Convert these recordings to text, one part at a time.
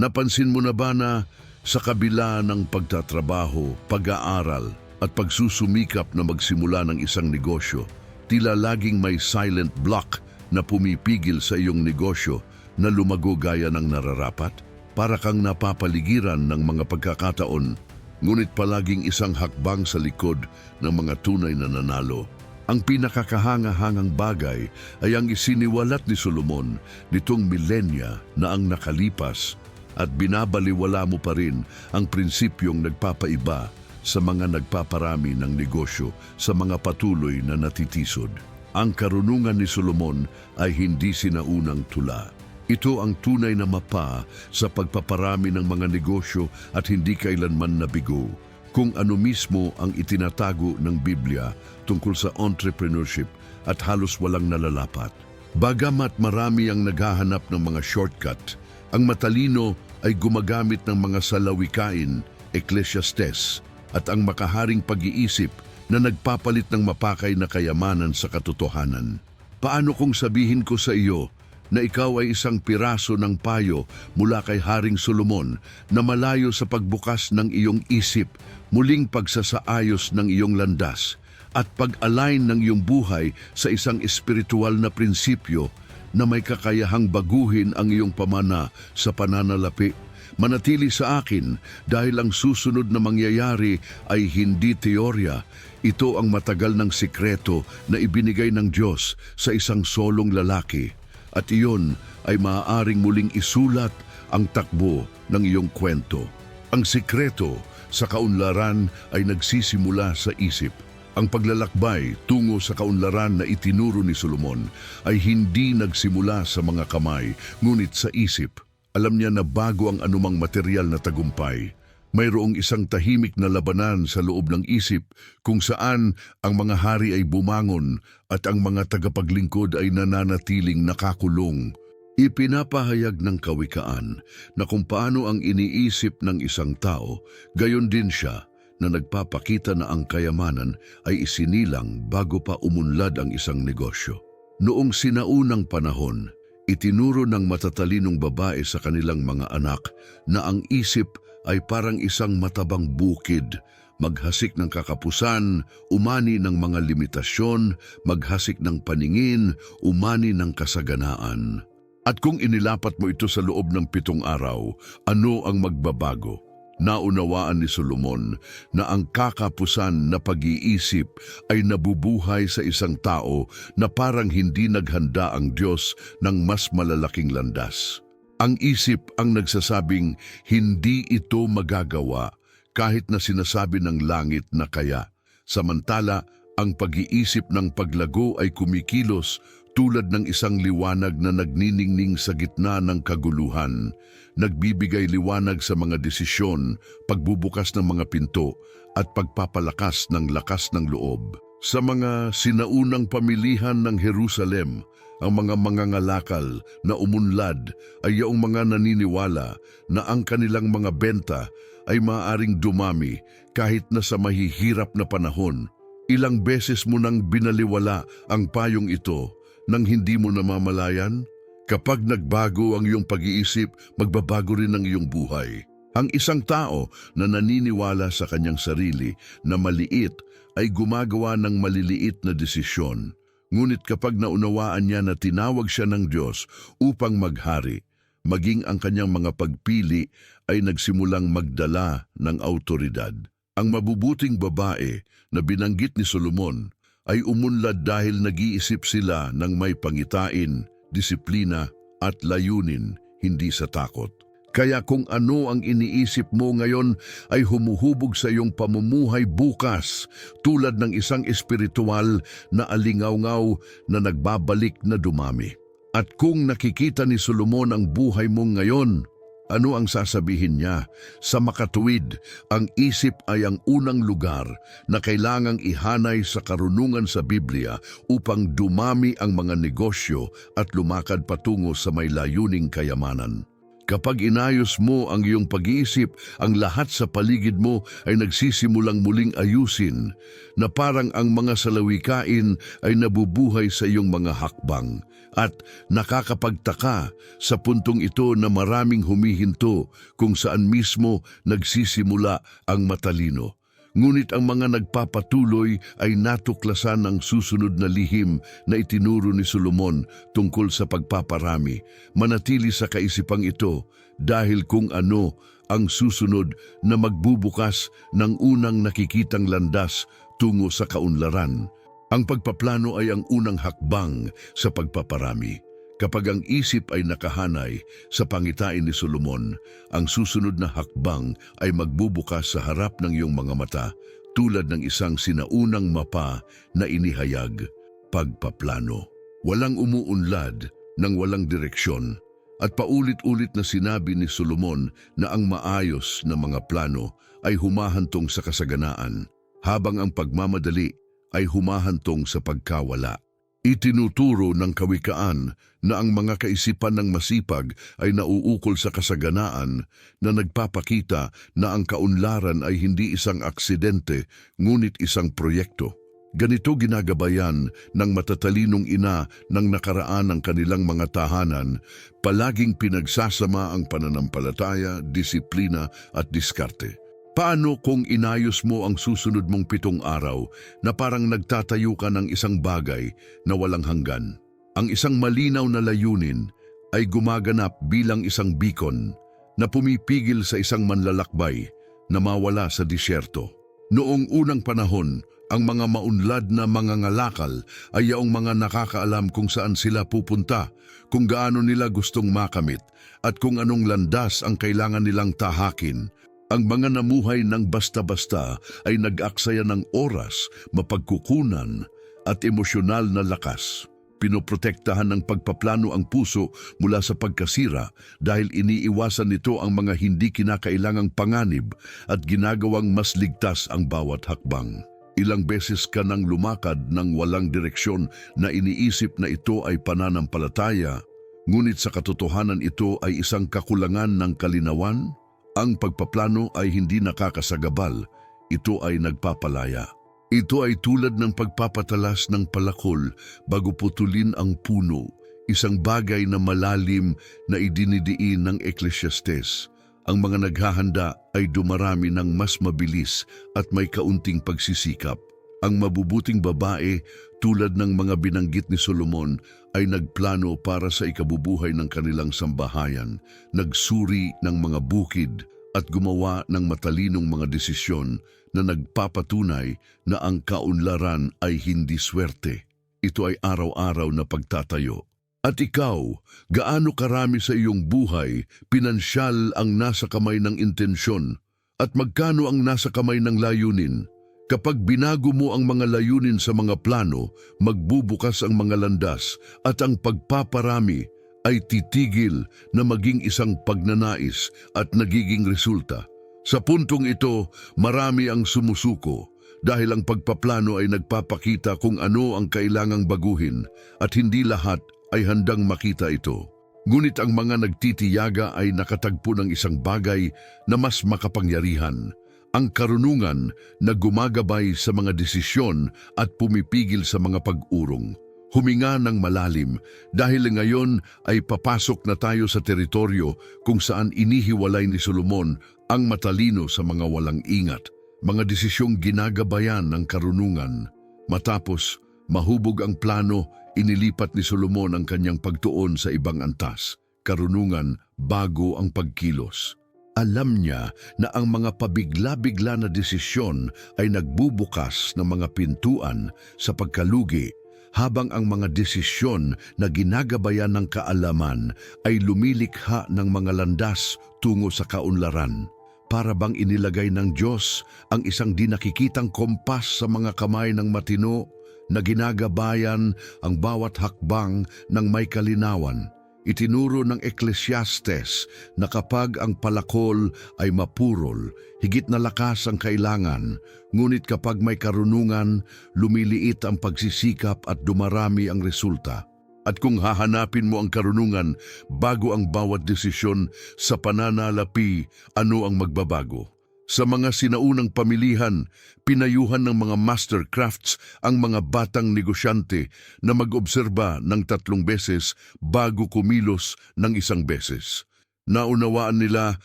Napansin mo na ba na sa kabila ng pagtatrabaho, pag-aaral at pagsusumikap na magsimula ng isang negosyo, tila laging may silent block na pumipigil sa iyong negosyo na lumago gaya ng nararapat? Para kang napapaligiran ng mga pagkakataon, ngunit palaging isang hakbang sa likod ng mga tunay na nanalo. Ang pinakakahanga-hangang bagay ay ang isiniwalat ni Solomon nitong milenya na ang nakalipas at binabaliwala mo pa rin ang prinsipyong nagpapaiba sa mga nagpaparami ng negosyo sa mga patuloy na natitisod. Ang karunungan ni Solomon ay hindi sinaunang tula. Ito ang tunay na mapa sa pagpaparami ng mga negosyo at hindi kailanman nabigo kung ano mismo ang itinatago ng Biblia tungkol sa entrepreneurship at halos walang nalalapat. Bagamat marami ang naghahanap ng mga shortcut, ang matalino ay gumagamit ng mga salawikain, ecclesiastes, at ang makaharing pag-iisip na nagpapalit ng mapakay na kayamanan sa katotohanan. Paano kung sabihin ko sa iyo na ikaw ay isang piraso ng payo mula kay Haring Solomon na malayo sa pagbukas ng iyong isip, muling pagsasaayos ng iyong landas, at pag-align ng iyong buhay sa isang espiritual na prinsipyo na may kakayahang baguhin ang iyong pamana sa pananalapi. Manatili sa akin dahil ang susunod na mangyayari ay hindi teorya. Ito ang matagal ng sikreto na ibinigay ng Diyos sa isang solong lalaki at iyon ay maaaring muling isulat ang takbo ng iyong kwento. Ang sikreto sa kaunlaran ay nagsisimula sa isip. Ang paglalakbay tungo sa kaunlaran na itinuro ni Solomon ay hindi nagsimula sa mga kamay, ngunit sa isip. Alam niya na bago ang anumang material na tagumpay, mayroong isang tahimik na labanan sa loob ng isip kung saan ang mga hari ay bumangon at ang mga tagapaglingkod ay nananatiling nakakulong. Ipinapahayag ng kawikaan na kung paano ang iniisip ng isang tao, gayon din siya na nagpapakita na ang kayamanan ay isinilang bago pa umunlad ang isang negosyo. Noong sinaunang panahon, itinuro ng matatalinong babae sa kanilang mga anak na ang isip ay parang isang matabang bukid, maghasik ng kakapusan, umani ng mga limitasyon, maghasik ng paningin, umani ng kasaganaan. At kung inilapat mo ito sa loob ng pitong araw, ano ang magbabago? Naunawaan ni Solomon na ang kakapusan na pag-iisip ay nabubuhay sa isang tao na parang hindi naghanda ang Diyos ng mas malalaking landas. Ang isip ang nagsasabing hindi ito magagawa kahit na sinasabi ng langit na kaya. Samantala, ang pag-iisip ng paglago ay kumikilos tulad ng isang liwanag na nagniningning sa gitna ng kaguluhan, nagbibigay liwanag sa mga desisyon, pagbubukas ng mga pinto, at pagpapalakas ng lakas ng loob. Sa mga sinaunang pamilihan ng Jerusalem, ang mga mangangalakal na umunlad ay yaong mga naniniwala na ang kanilang mga benta ay maaaring dumami kahit na sa mahihirap na panahon. Ilang beses mo nang binaliwala ang payong ito nang hindi mo namamalayan? Kapag nagbago ang iyong pag-iisip, magbabago rin ang iyong buhay. Ang isang tao na naniniwala sa kanyang sarili na maliit ay gumagawa ng maliliit na desisyon. Ngunit kapag naunawaan niya na tinawag siya ng Diyos upang maghari, maging ang kanyang mga pagpili ay nagsimulang magdala ng autoridad. Ang mabubuting babae na binanggit ni Solomon ay umunlad dahil nag-iisip sila ng may pangitain, disiplina at layunin, hindi sa takot. Kaya kung ano ang iniisip mo ngayon ay humuhubog sa iyong pamumuhay bukas tulad ng isang espiritual na alingaw-ngaw na nagbabalik na dumami. At kung nakikita ni Solomon ang buhay mo ngayon, ano ang sasabihin niya? Sa makatuwid, ang isip ay ang unang lugar na kailangang ihanay sa karunungan sa Biblia upang dumami ang mga negosyo at lumakad patungo sa may layuning kayamanan. Kapag inayos mo ang iyong pag-iisip, ang lahat sa paligid mo ay nagsisimulang muling ayusin, na parang ang mga salawikain ay nabubuhay sa iyong mga hakbang. At nakakapagtaka sa puntong ito na maraming humihinto kung saan mismo nagsisimula ang matalino. Ngunit ang mga nagpapatuloy ay natuklasan ng susunod na lihim na itinuro ni Solomon tungkol sa pagpaparami. Manatili sa kaisipang ito dahil kung ano ang susunod na magbubukas ng unang nakikitang landas tungo sa kaunlaran. Ang pagpaplano ay ang unang hakbang sa pagpaparami. Kapag ang isip ay nakahanay sa pangitain ni Solomon, ang susunod na hakbang ay magbubukas sa harap ng iyong mga mata tulad ng isang sinaunang mapa na inihayag, pagpaplano. Walang umuunlad ng walang direksyon at paulit-ulit na sinabi ni Solomon na ang maayos na mga plano ay humahantong sa kasaganaan habang ang pagmamadali ay humahantong sa pagkawala. Itinuturo ng kawikaan na ang mga kaisipan ng masipag ay nauukol sa kasaganaan na nagpapakita na ang kaunlaran ay hindi isang aksidente ngunit isang proyekto. Ganito ginagabayan ng matatalinong ina ng nakaraan ng kanilang mga tahanan, palaging pinagsasama ang pananampalataya, disiplina at diskarte. Paano kung inayos mo ang susunod mong pitong araw na parang nagtatayo ka ng isang bagay na walang hanggan? Ang isang malinaw na layunin ay gumaganap bilang isang beacon na pumipigil sa isang manlalakbay na mawala sa disyerto. Noong unang panahon, ang mga maunlad na mga ngalakal ay yaong mga nakakaalam kung saan sila pupunta, kung gaano nila gustong makamit, at kung anong landas ang kailangan nilang tahakin ang mga namuhay ng basta-basta ay nag-aksaya ng oras, mapagkukunan at emosyonal na lakas. Pinoprotektahan ng pagpaplano ang puso mula sa pagkasira dahil iniiwasan nito ang mga hindi kinakailangang panganib at ginagawang mas ligtas ang bawat hakbang. Ilang beses ka nang lumakad ng walang direksyon na iniisip na ito ay pananampalataya, ngunit sa katotohanan ito ay isang kakulangan ng kalinawan, ang pagpaplano ay hindi nakakasagabal, ito ay nagpapalaya. Ito ay tulad ng pagpapatalas ng palakol bago putulin ang puno, isang bagay na malalim na idinidiin ng Ecclesiastes. Ang mga naghahanda ay dumarami ng mas mabilis at may kaunting pagsisikap. Ang mabubuting babae tulad ng mga binanggit ni Solomon ay nagplano para sa ikabubuhay ng kanilang sambahayan, nagsuri ng mga bukid at gumawa ng matalinong mga desisyon na nagpapatunay na ang kaunlaran ay hindi swerte. Ito ay araw-araw na pagtatayo. At ikaw, gaano karami sa iyong buhay, pinansyal ang nasa kamay ng intensyon, at magkano ang nasa kamay ng layunin? Kapag binago mo ang mga layunin sa mga plano, magbubukas ang mga landas at ang pagpaparami ay titigil na maging isang pagnanais at nagiging resulta. Sa puntong ito, marami ang sumusuko dahil ang pagpaplano ay nagpapakita kung ano ang kailangang baguhin at hindi lahat ay handang makita ito. Ngunit ang mga nagtitiyaga ay nakatagpo ng isang bagay na mas makapangyarihan – ang karunungan na gumagabay sa mga desisyon at pumipigil sa mga pag-urong. Huminga ng malalim dahil ngayon ay papasok na tayo sa teritoryo kung saan inihiwalay ni Solomon ang matalino sa mga walang ingat, mga desisyong ginagabayan ng karunungan. Matapos, mahubog ang plano, inilipat ni Solomon ang kanyang pagtuon sa ibang antas, karunungan bago ang pagkilos. Alam niya na ang mga pabigla-bigla na desisyon ay nagbubukas ng mga pintuan sa pagkalugi habang ang mga desisyon na ginagabayan ng kaalaman ay lumilikha ng mga landas tungo sa kaunlaran. Para bang inilagay ng Diyos ang isang di nakikitang kompas sa mga kamay ng matino na ginagabayan ang bawat hakbang ng may kalinawan. Itinuro ng Ecclesiastes na kapag ang palakol ay mapurol, higit na lakas ang kailangan, ngunit kapag may karunungan, lumiliit ang pagsisikap at dumarami ang resulta. At kung hahanapin mo ang karunungan bago ang bawat desisyon sa pananalapi, ano ang magbabago? Sa mga sinaunang pamilihan, pinayuhan ng mga master crafts ang mga batang negosyante na mag-obserba ng tatlong beses bago kumilos ng isang beses. Naunawaan nila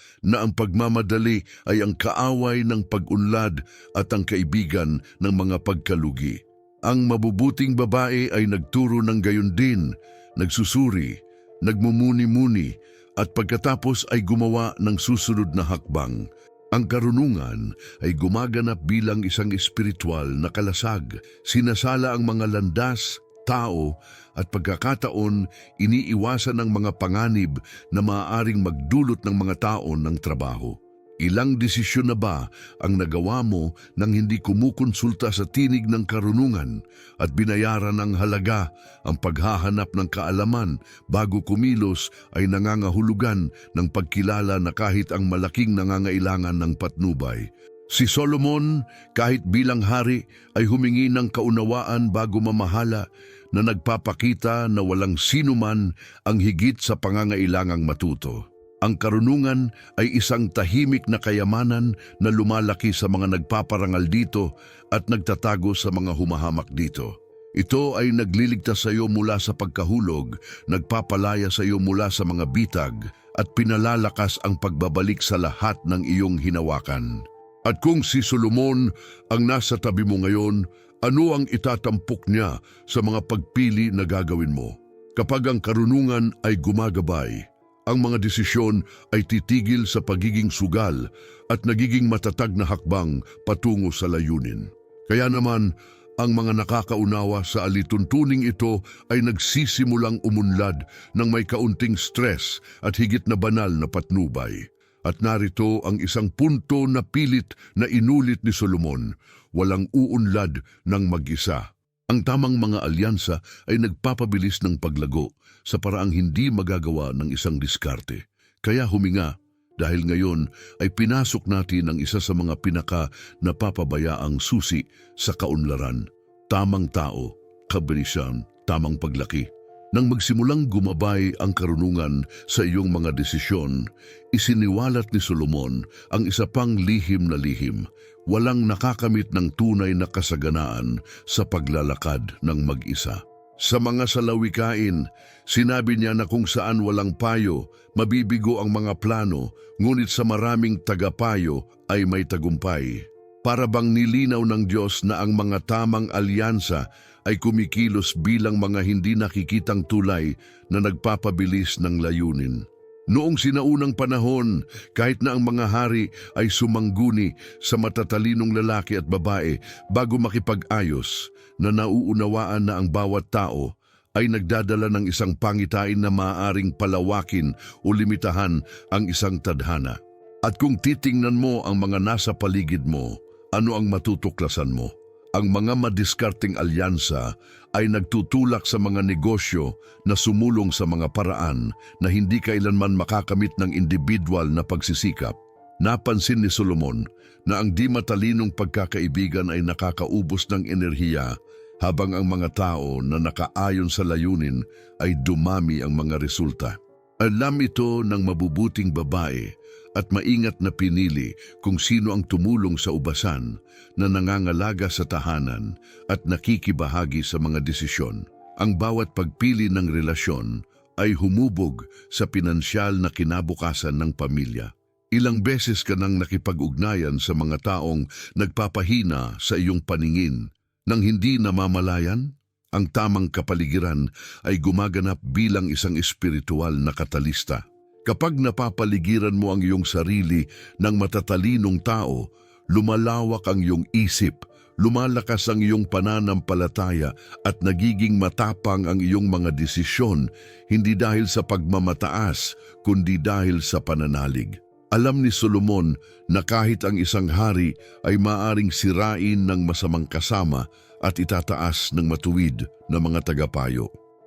na ang pagmamadali ay ang kaaway ng pag-unlad at ang kaibigan ng mga pagkalugi. Ang mabubuting babae ay nagturo ng gayon din, nagsusuri, nagmumuni-muni, at pagkatapos ay gumawa ng susunod na hakbang. Ang karunungan ay gumaganap bilang isang espiritual na kalasag. Sinasala ang mga landas, tao at pagkakataon iniiwasan ng mga panganib na maaaring magdulot ng mga tao ng trabaho. Ilang desisyon na ba ang nagawa mo nang hindi kumukonsulta sa tinig ng karunungan at binayaran ng halaga ang paghahanap ng kaalaman bago kumilos ay nangangahulugan ng pagkilala na kahit ang malaking nangangailangan ng patnubay. Si Solomon, kahit bilang hari, ay humingi ng kaunawaan bago mamahala na nagpapakita na walang sinuman ang higit sa pangangailangang matuto. Ang karunungan ay isang tahimik na kayamanan na lumalaki sa mga nagpaparangal dito at nagtatago sa mga humahamak dito. Ito ay nagliligtas sa iyo mula sa pagkahulog, nagpapalaya sa iyo mula sa mga bitag, at pinalalakas ang pagbabalik sa lahat ng iyong hinawakan. At kung si Solomon ang nasa tabi mo ngayon, ano ang itatampok niya sa mga pagpili na gagawin mo? Kapag ang karunungan ay gumagabay, ang mga desisyon ay titigil sa pagiging sugal at nagiging matatag na hakbang patungo sa layunin. Kaya naman, ang mga nakakaunawa sa alituntuning ito ay nagsisimulang umunlad ng may kaunting stress at higit na banal na patnubay. At narito ang isang punto na pilit na inulit ni Solomon, walang uunlad ng mag-isa. Ang tamang mga alyansa ay nagpapabilis ng paglago sa paraang hindi magagawa ng isang diskarte. Kaya huminga dahil ngayon ay pinasok natin ang isa sa mga pinaka napapabayaang susi sa kaunlaran. Tamang tao, kabilisan, tamang paglaki. Nang magsimulang gumabay ang karunungan sa iyong mga desisyon, isiniwalat ni Solomon ang isa pang lihim na lihim, walang nakakamit ng tunay na kasaganaan sa paglalakad ng mag-isa. Sa mga salawikain, sinabi niya na kung saan walang payo, mabibigo ang mga plano, ngunit sa maraming tagapayo ay may tagumpay. Para bang nilinaw ng Diyos na ang mga tamang alyansa ay kumikilos bilang mga hindi nakikitang tulay na nagpapabilis ng layunin. Noong sinaunang panahon, kahit na ang mga hari ay sumangguni sa matatalinong lalaki at babae bago makipag-ayos, na nauunawaan na ang bawat tao ay nagdadala ng isang pangitain na maaaring palawakin o limitahan ang isang tadhana. At kung titingnan mo ang mga nasa paligid mo, ano ang matutuklasan mo? Ang mga madiskarting alyansa ay nagtutulak sa mga negosyo na sumulong sa mga paraan na hindi kailanman makakamit ng individual na pagsisikap. Napansin ni Solomon na ang di matalinong pagkakaibigan ay nakakaubos ng enerhiya habang ang mga tao na nakaayon sa layunin ay dumami ang mga resulta. Alam ito ng mabubuting babae at maingat na pinili kung sino ang tumulong sa ubasan na nangangalaga sa tahanan at nakikibahagi sa mga desisyon. Ang bawat pagpili ng relasyon ay humubog sa pinansyal na kinabukasan ng pamilya. Ilang beses ka nang nakipag-ugnayan sa mga taong nagpapahina sa iyong paningin nang hindi namamalayan? Ang tamang kapaligiran ay gumaganap bilang isang espiritual na katalista. Kapag napapaligiran mo ang iyong sarili ng matatalinong tao, lumalawak ang iyong isip, lumalakas ang iyong pananampalataya at nagiging matapang ang iyong mga desisyon, hindi dahil sa pagmamataas, kundi dahil sa pananalig. Alam ni Solomon na kahit ang isang hari ay maaring sirain ng masamang kasama at itataas ng matuwid na mga tagapayo.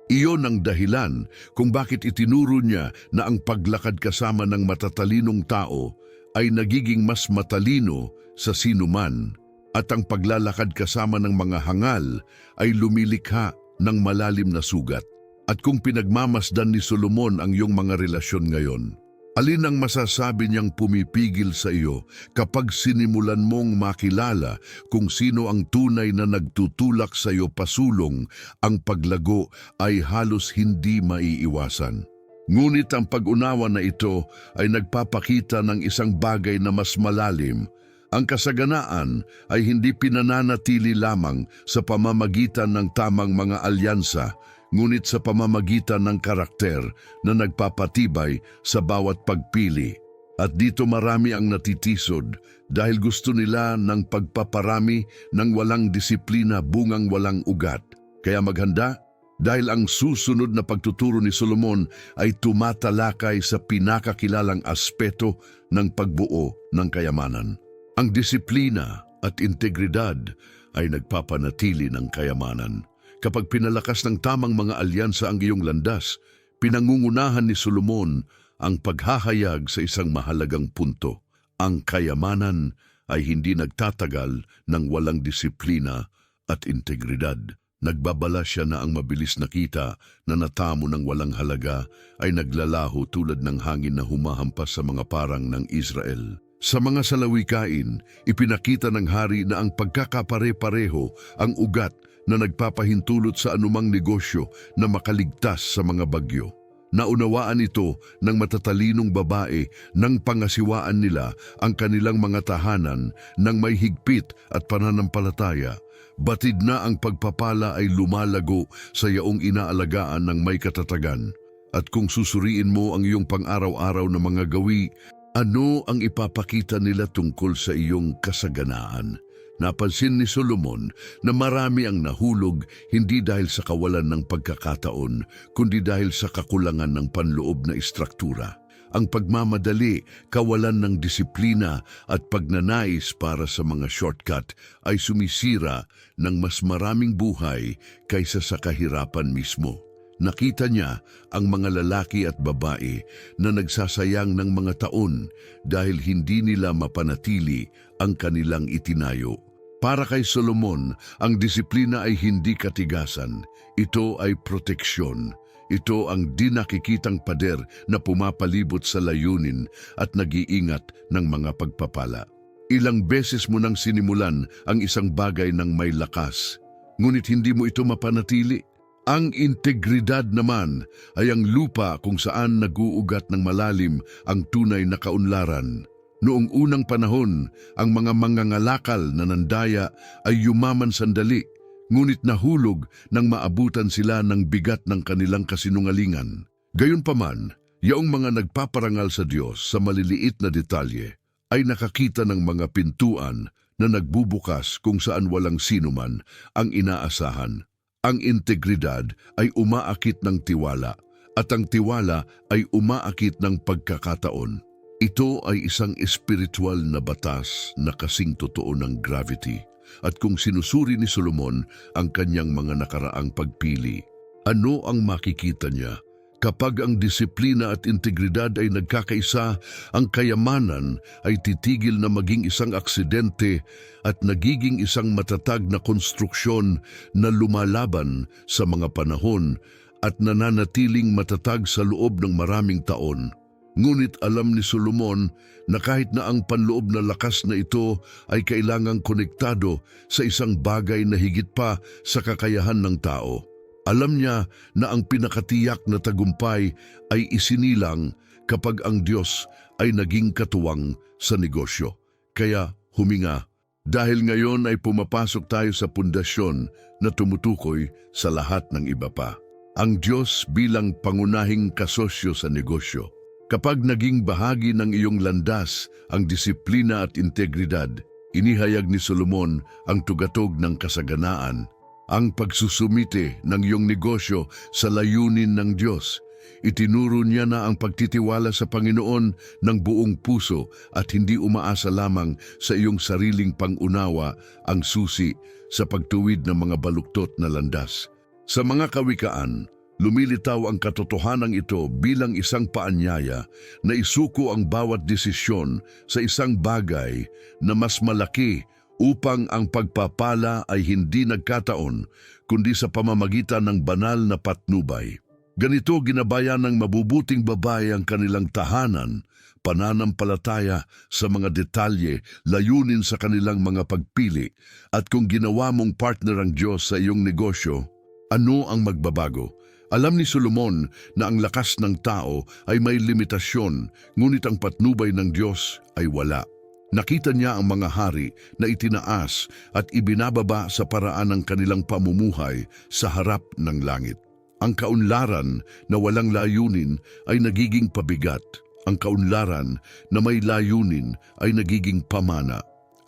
Iyon ang dahilan kung bakit itinuro niya na ang paglakad kasama ng matatalinong tao ay nagiging mas matalino sa sinuman at ang paglalakad kasama ng mga hangal ay lumilikha ng malalim na sugat. At kung pinagmamasdan ni Solomon ang iyong mga relasyon ngayon, alin ang masasabi niyang pumipigil sa iyo kapag sinimulan mong makilala kung sino ang tunay na nagtutulak sa iyo pasulong, ang paglago ay halos hindi maiiwasan. Ngunit ang pag-unawa na ito ay nagpapakita ng isang bagay na mas malalim. Ang kasaganaan ay hindi pinananatili lamang sa pamamagitan ng tamang mga alyansa, ngunit sa pamamagitan ng karakter na nagpapatibay sa bawat pagpili. At dito marami ang natitisod dahil gusto nila ng pagpaparami ng walang disiplina bungang walang ugat. Kaya maghanda dahil ang susunod na pagtuturo ni Solomon ay tumatalakay sa pinakakilalang aspeto ng pagbuo ng kayamanan. Ang disiplina at integridad ay nagpapanatili ng kayamanan. Kapag pinalakas ng tamang mga alyansa ang iyong landas, pinangungunahan ni Solomon ang paghahayag sa isang mahalagang punto. Ang kayamanan ay hindi nagtatagal ng walang disiplina at integridad. Nagbabala siya na ang mabilis nakita na natamo ng walang halaga ay naglalaho tulad ng hangin na humahampas sa mga parang ng Israel. Sa mga salawikain, ipinakita ng hari na ang pagkakapare-pareho ang ugat na nagpapahintulot sa anumang negosyo na makaligtas sa mga bagyo. Naunawaan ito ng matatalinong babae nang pangasiwaan nila ang kanilang mga tahanan ng may higpit at pananampalataya. Batid na ang pagpapala ay lumalago sa yaong inaalagaan ng may katatagan. At kung susuriin mo ang iyong pang-araw-araw na mga gawi, ano ang ipapakita nila tungkol sa iyong kasaganaan? Napansin ni Solomon na marami ang nahulog hindi dahil sa kawalan ng pagkakataon, kundi dahil sa kakulangan ng panloob na istruktura. Ang pagmamadali, kawalan ng disiplina at pagnanais para sa mga shortcut ay sumisira ng mas maraming buhay kaysa sa kahirapan mismo. Nakita niya ang mga lalaki at babae na nagsasayang ng mga taon dahil hindi nila mapanatili ang kanilang itinayo. Para kay Solomon, ang disiplina ay hindi katigasan. Ito ay proteksyon. Ito ang di nakikitang pader na pumapalibot sa layunin at nag-iingat ng mga pagpapala. Ilang beses mo nang sinimulan ang isang bagay ng may lakas, ngunit hindi mo ito mapanatili. Ang integridad naman ay ang lupa kung saan naguugat ng malalim ang tunay na kaunlaran. Noong unang panahon, ang mga mangangalakal na nandaya ay yumaman sandali, ngunit nahulog nang maabutan sila ng bigat ng kanilang kasinungalingan. Gayunpaman, yaong mga nagpaparangal sa Diyos sa maliliit na detalye ay nakakita ng mga pintuan na nagbubukas kung saan walang sinuman ang inaasahan. Ang integridad ay umaakit ng tiwala at ang tiwala ay umaakit ng pagkakataon. Ito ay isang espiritual na batas na kasing totoo ng gravity. At kung sinusuri ni Solomon ang kanyang mga nakaraang pagpili, ano ang makikita niya? Kapag ang disiplina at integridad ay nagkakaisa, ang kayamanan ay titigil na maging isang aksidente at nagiging isang matatag na konstruksyon na lumalaban sa mga panahon at nananatiling matatag sa loob ng maraming taon. Ngunit alam ni Solomon na kahit na ang panloob na lakas na ito ay kailangang konektado sa isang bagay na higit pa sa kakayahan ng tao. Alam niya na ang pinakatiyak na tagumpay ay isinilang kapag ang Diyos ay naging katuwang sa negosyo. Kaya huminga dahil ngayon ay pumapasok tayo sa pundasyon na tumutukoy sa lahat ng iba pa. Ang Diyos bilang pangunahing kasosyo sa negosyo. Kapag naging bahagi ng iyong landas ang disiplina at integridad, inihayag ni Solomon ang tugatog ng kasaganaan, ang pagsusumite ng iyong negosyo sa layunin ng Diyos. Itinuro niya na ang pagtitiwala sa Panginoon ng buong puso at hindi umaasa lamang sa iyong sariling pangunawa ang susi sa pagtuwid ng mga baluktot na landas. Sa mga kawikaan, lumilitaw ang katotohanan ito bilang isang paanyaya na isuko ang bawat desisyon sa isang bagay na mas malaki upang ang pagpapala ay hindi nagkataon kundi sa pamamagitan ng banal na patnubay. Ganito ginabayan ng mabubuting babae ang kanilang tahanan, pananampalataya sa mga detalye, layunin sa kanilang mga pagpili, at kung ginawa mong partner ang Diyos sa iyong negosyo, ano ang magbabago? Alam ni Solomon na ang lakas ng tao ay may limitasyon, ngunit ang patnubay ng Diyos ay wala. Nakita niya ang mga hari na itinaas at ibinababa sa paraan ng kanilang pamumuhay sa harap ng langit. Ang kaunlaran na walang layunin ay nagiging pabigat. Ang kaunlaran na may layunin ay nagiging pamana.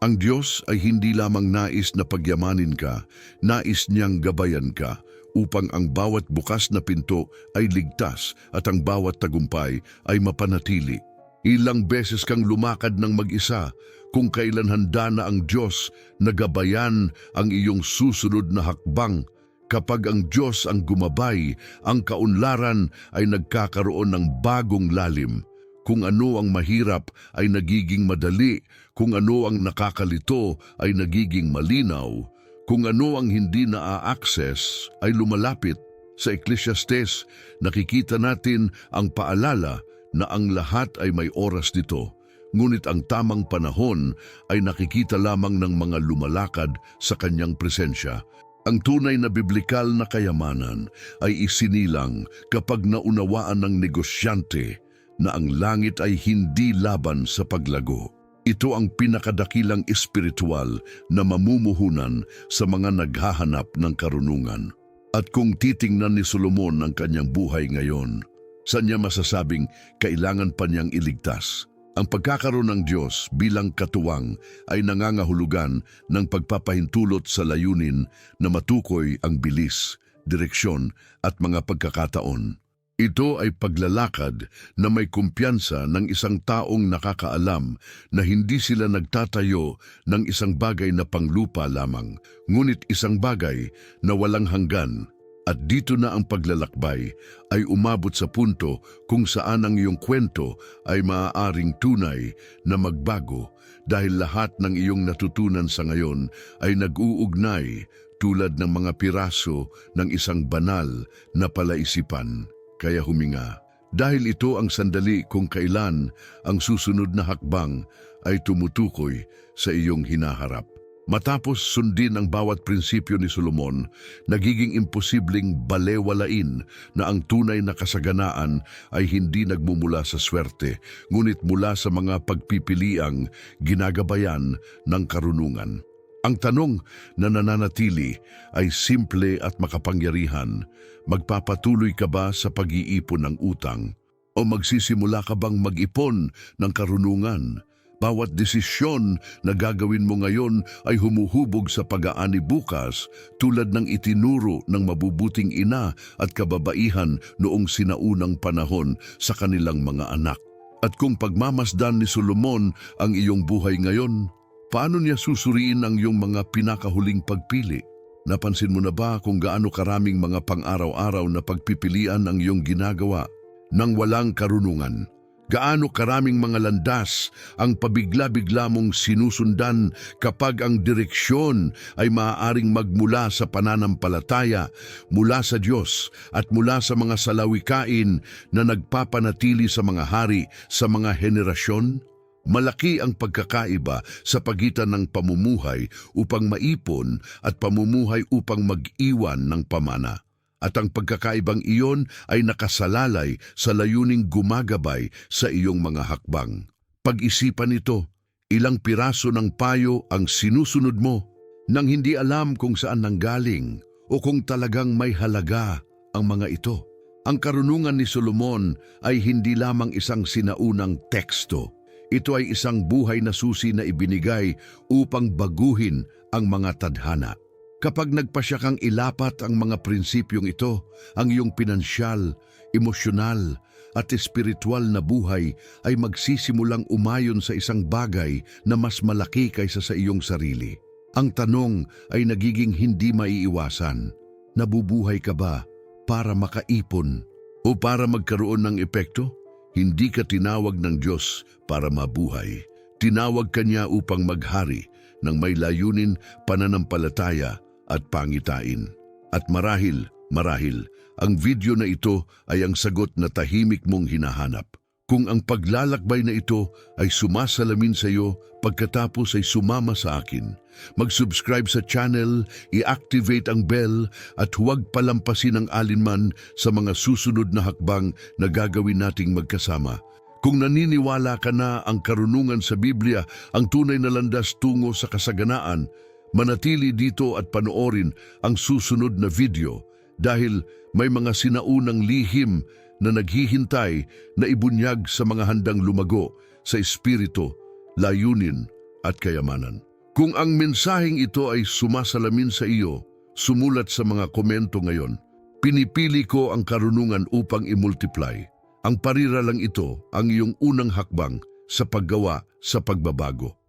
Ang Diyos ay hindi lamang nais na pagyamanin ka, nais niyang gabayan ka upang ang bawat bukas na pinto ay ligtas at ang bawat tagumpay ay mapanatili. Ilang beses kang lumakad ng mag-isa kung kailan handa na ang Diyos na gabayan ang iyong susunod na hakbang. Kapag ang Diyos ang gumabay, ang kaunlaran ay nagkakaroon ng bagong lalim. Kung ano ang mahirap ay nagiging madali, kung ano ang nakakalito ay nagiging malinaw, kung ano ang hindi na-access ay lumalapit. Sa Ecclesiastes, nakikita natin ang paalala na ang lahat ay may oras nito, ngunit ang tamang panahon ay nakikita lamang ng mga lumalakad sa kanyang presensya. Ang tunay na biblikal na kayamanan ay isinilang kapag naunawaan ng negosyante na ang langit ay hindi laban sa paglago. Ito ang pinakadakilang espiritual na mamumuhunan sa mga naghahanap ng karunungan. At kung titingnan ni Solomon ang kanyang buhay ngayon, saan niya masasabing kailangan pa niyang iligtas? Ang pagkakaroon ng Diyos bilang katuwang ay nangangahulugan ng pagpapahintulot sa layunin na matukoy ang bilis, direksyon at mga pagkakataon. Ito ay paglalakad na may kumpiyansa ng isang taong nakakaalam na hindi sila nagtatayo ng isang bagay na panglupa lamang, ngunit isang bagay na walang hanggan. At dito na ang paglalakbay ay umabot sa punto kung saan ang iyong kwento ay maaaring tunay na magbago dahil lahat ng iyong natutunan sa ngayon ay nag-uugnay tulad ng mga piraso ng isang banal na palaisipan. Kaya huminga. Dahil ito ang sandali kung kailan ang susunod na hakbang ay tumutukoy sa iyong hinaharap. Matapos sundin ang bawat prinsipyo ni Solomon, nagiging imposibleng balewalain na ang tunay na kasaganaan ay hindi nagmumula sa swerte, ngunit mula sa mga pagpipiliang ginagabayan ng karunungan. Ang tanong na nananatili ay simple at makapangyarihan. Magpapatuloy ka ba sa pag-iipon ng utang? O magsisimula ka bang mag-ipon ng karunungan? Bawat desisyon na gagawin mo ngayon ay humuhubog sa pag-aani bukas tulad ng itinuro ng mabubuting ina at kababaihan noong sinaunang panahon sa kanilang mga anak. At kung pagmamasdan ni Solomon ang iyong buhay ngayon, Paano niya susuriin ang iyong mga pinakahuling pagpili? Napansin mo na ba kung gaano karaming mga pang-araw-araw na pagpipilian ang iyong ginagawa nang walang karunungan? Gaano karaming mga landas ang pabigla-bigla mong sinusundan kapag ang direksyon ay maaaring magmula sa pananampalataya, mula sa Diyos at mula sa mga salawikain na nagpapanatili sa mga hari sa mga henerasyon? Malaki ang pagkakaiba sa pagitan ng pamumuhay upang maipon at pamumuhay upang mag-iwan ng pamana. At ang pagkakaibang iyon ay nakasalalay sa layuning gumagabay sa iyong mga hakbang. Pag-isipan ito, ilang piraso ng payo ang sinusunod mo nang hindi alam kung saan nanggaling o kung talagang may halaga ang mga ito. Ang karunungan ni Solomon ay hindi lamang isang sinaunang teksto ito ay isang buhay na susi na ibinigay upang baguhin ang mga tadhana. Kapag nagpasya kang ilapat ang mga prinsipyong ito, ang iyong pinansyal, emosyonal at espiritual na buhay ay magsisimulang umayon sa isang bagay na mas malaki kaysa sa iyong sarili. Ang tanong ay nagiging hindi maiiwasan. Nabubuhay ka ba para makaipon o para magkaroon ng epekto? Hindi ka tinawag ng Diyos para mabuhay. Tinawag ka niya upang maghari ng may layunin, pananampalataya at pangitain. At marahil, marahil, ang video na ito ay ang sagot na tahimik mong hinahanap. Kung ang paglalakbay na ito ay sumasalamin sa iyo pagkatapos ay sumama sa akin, mag-subscribe sa channel, i-activate ang bell at huwag palampasin ang alinman sa mga susunod na hakbang na gagawin nating magkasama. Kung naniniwala ka na ang karunungan sa Biblia ang tunay na landas tungo sa kasaganaan, manatili dito at panoorin ang susunod na video dahil may mga sinaunang lihim na naghihintay na ibunyag sa mga handang lumago sa espiritu, layunin at kayamanan. Kung ang mensaheng ito ay sumasalamin sa iyo, sumulat sa mga komento ngayon. Pinipili ko ang karunungan upang i-multiply. Ang parira lang ito ang iyong unang hakbang sa paggawa sa pagbabago.